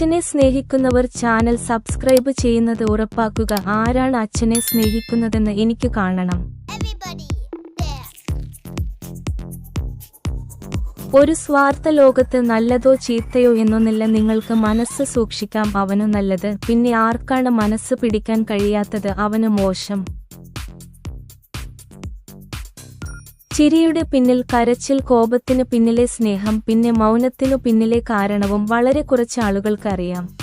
അച്ഛനെ സ്നേഹിക്കുന്നവർ channel subscribe ചെയ്യുന്നത് ഉറപ്പാക്കുക. ആരാണ് അച്ഛനെ സ്നേഹിക്കുന്നതെന്ന് എനിക്ക് കാണണം. ഒരു സ്വാർത്ഥ ലോകത്ത് നല്ലതോ ചീത്തയോ എന്നൊന്നില്ല. നിങ്ങൾക്ക് മനസ്സ് സൂക്ഷിക്കാം. അവനു നല്ലത്. പിന്നെ ആർക്കാണ് മനസ്സ് പിടിക്കാൻ കഴിയാത്തത്? അവന് മോശം. ചിരിയുടെ പിന്നിൽ കരച്ചിൽ കോപത്തിനു പിന്നിലെ സ്നേഹം പിന്നെ മൗനത്തിനു പിന്നിലെ കാരണവും വളരെ കുറച്ച് ആളുകൾക്കറിയാം.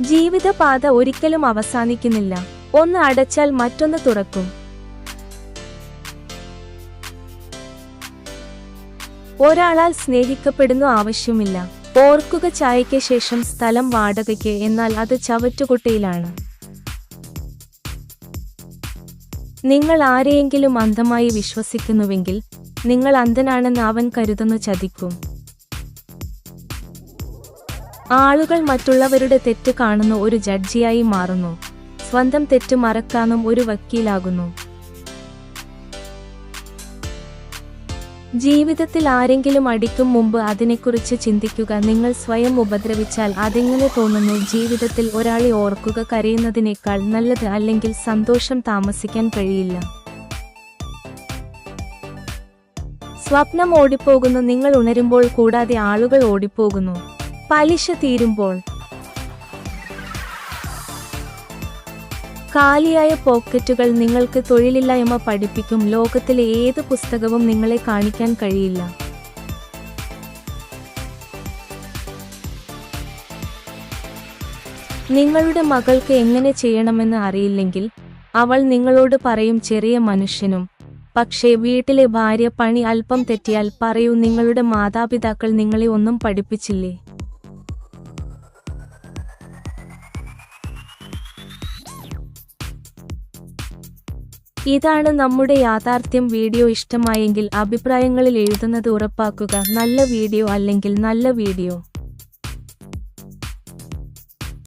ജീവിതപാത ഒരിക്കലും അവസാനിക്കുന്നില്ല. ഒന്ന് അടച്ചാൽ മറ്റൊന്ന് തുറക്കും. ഒരാളാൽ സ്നേഹിക്കപ്പെടുന്നു ആവശ്യമില്ല. ഓർക്കുക ചായയ്ക്ക് ശേഷം സ്ഥലം വാടകയ്ക്ക് എന്നാൽ അത് ചവറ്റുകുട്ടയിലാണ്. നിങ്ങൾ ആരെയെങ്കിലും അന്ധമായി വിശ്വസിക്കുന്നുവെങ്കിൽ നിങ്ങൾ അന്ധനാണെന്ന് അവൻ കരുതുന്നു ചതിക്കും. ആളുകൾ മറ്റുള്ളവരുടെ തെറ്റ് കാണുന്ന ഒരു ജഡ്ജിയായി മാറുന്നു. സ്വന്തം തെറ്റ് മറക്കാനും ഒരു വക്കീലാകുന്നു. ജീവിതത്തിൽ ആരെങ്കിലും അടിക്കും മുമ്പ് അതിനെക്കുറിച്ച് ചിന്തിക്കുക. നിങ്ങൾ സ്വയം ഉപദ്രവിച്ചാൽ അതെങ്ങനെ തോന്നുന്നു. ജീവിതത്തിൽ ഒരാളെ ഓർക്കുക കരയുന്നതിനേക്കാൾ നല്ലത് അല്ലെങ്കിൽ സന്തോഷം താമസിക്കാൻ കഴിയില്ല. സ്വപ്നം ഓടിപ്പോകുന്നു. നിങ്ങൾ ഉണരുമ്പോൾ കൂടാതെ ആളുകൾ ഓടിപ്പോകുന്നു. പലിശ തീരുമ്പോൾ കാലിയായ പോക്കറ്റുകൾ നിങ്ങൾക്ക് തൊഴിലില്ലായ്മ പഠിപ്പിക്കും ലോകത്തിലെ ഏത് പുസ്തകവും നിങ്ങളെ കാണിക്കാൻ കഴിയില്ല. നിങ്ങളുടെ മകൾക്ക് എങ്ങനെ ചെയ്യണമെന്ന് അറിയില്ലെങ്കിൽ അവൾ നിങ്ങളോട് പറയും ചെറിയ മനുഷ്യനും. പക്ഷേ വീട്ടിലെ ഭാര്യ പണി അല്പം തെറ്റിയാൽ പറയൂ നിങ്ങളുടെ മാതാപിതാക്കൾ നിങ്ങളെ ഒന്നും പഠിപ്പിച്ചില്ലേ? ഇതാണ് നമ്മുടെ യാഥാർത്ഥ്യം. വീഡിയോ ഇഷ്ടമായെങ്കിൽ അഭിപ്രായങ്ങളിൽ എഴുതുന്നത് ഉറപ്പാക്കുക. നല്ല വീഡിയോ അല്ലെങ്കിൽ നല്ല വീഡിയോ.